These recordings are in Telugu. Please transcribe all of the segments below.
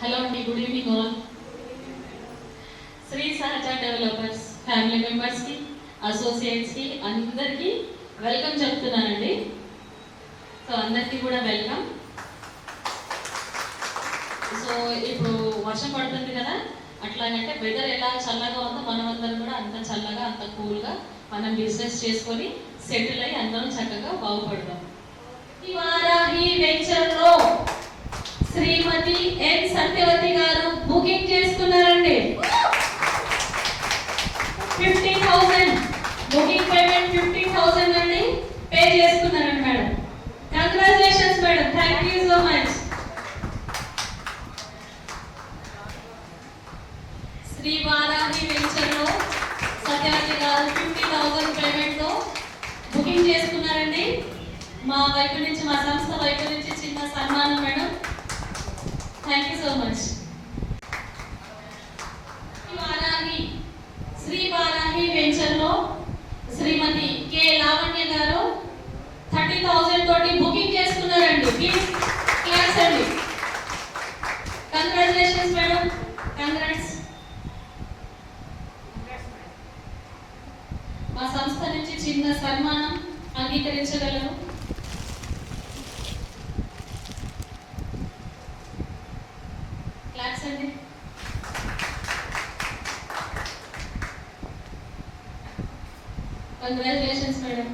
హలో అండి గుడ్ ఈవినింగ్ ఆల్ శ్రీ సహజ డెవలపర్స్ ఫ్యామిలీ మెంబర్స్కి అసోసియేట్స్కి అందరికీ వెల్కమ్ చెప్తున్నానండి. సో అందరికీ కూడా వెల్కమ్ సో ఇప్పుడు వర్షం పడుతుంది కదా అట్లాగంటే వెదర్ ఎలా చల్లగా ఉందో మనం అందరం కూడా అంత చల్లగా అంత కూల్గా మనం బిజినెస్ చేసుకొని సెటిల్ అయ్యి అందరం చక్కగా బాగుపడదాం. ఈ వెంచర్లో శ్రీమతి ఎన్ సత్యవతి గారు బుకింగ్ చేసుకున్నారండి. Fifty thousand. Booking payment fifty thousand అండి పే చేసుకున్నారండి madam. Congratulations madam. Thank you so much Shri Varahi వెంచర్లో సత్యవతి గారు ఫిఫ్టీ థౌసండ్ పేమెంట్తో బుకింగ్ చేసుకున్నారండి. మా వైపు నుంచి మా సంస్థ వైపు నుంచి చిన్న సన్మానం madam. Thank you so much Varahi Shri Varahi వెంచర్లో శ్రీమతి కె లావణ్య గారు థర్టీ థౌజండ్ తోటి బుకింగ్ చేసుకున్నారండి. ప్లీజ్ క్లాస్ అండి. కంగ్రాచులేషన్స్ మేడం కంగ్రాట్స్ మా సంస్థ నుంచి చిన్న సన్మానం అంగీకరించగలరు. క్లాప్స్ కంగ్రాచులేషన్స్ మేడం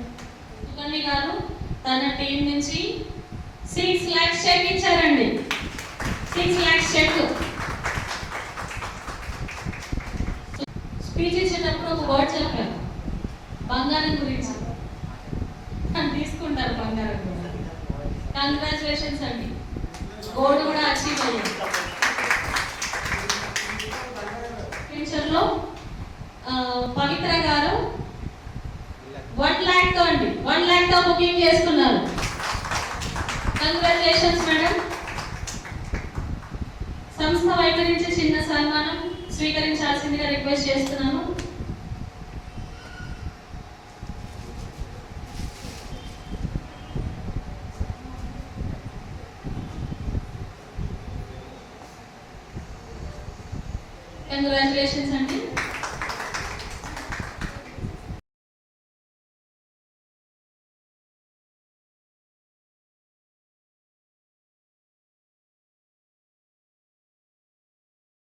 సుకన్య గారు తన టీం నుంచి సిక్స్ ల్యాక్స్ చెక్ ఇచ్చారండి. సిక్స్ ల్యాక్స్ చెక్ స్పీచ్ ఇచ్చేటప్పుడు ఒక వర్డ్ చెప్పారు. బంగారం గురించి. తీసుకుంటారు బంగారం కూడా. కంగ్రాచులేషన్స్ అండి. గోల్డ్ కూడా అచీవ్ పవిత్ర గారు. వన్ ల్యాక్తో అండి. వన్ ల్యాక్తో బుకింగ్ చేసుకున్నారు. కంగ్రాచులేషన్స్ మేడం సంస్థ వైపు నుంచి చిన్న సన్మానం స్వీకరించాల్సిందిగా రిక్వెస్ట్ చేస్తున్నాను. కంగ్రాచులేషన్స్ అండి.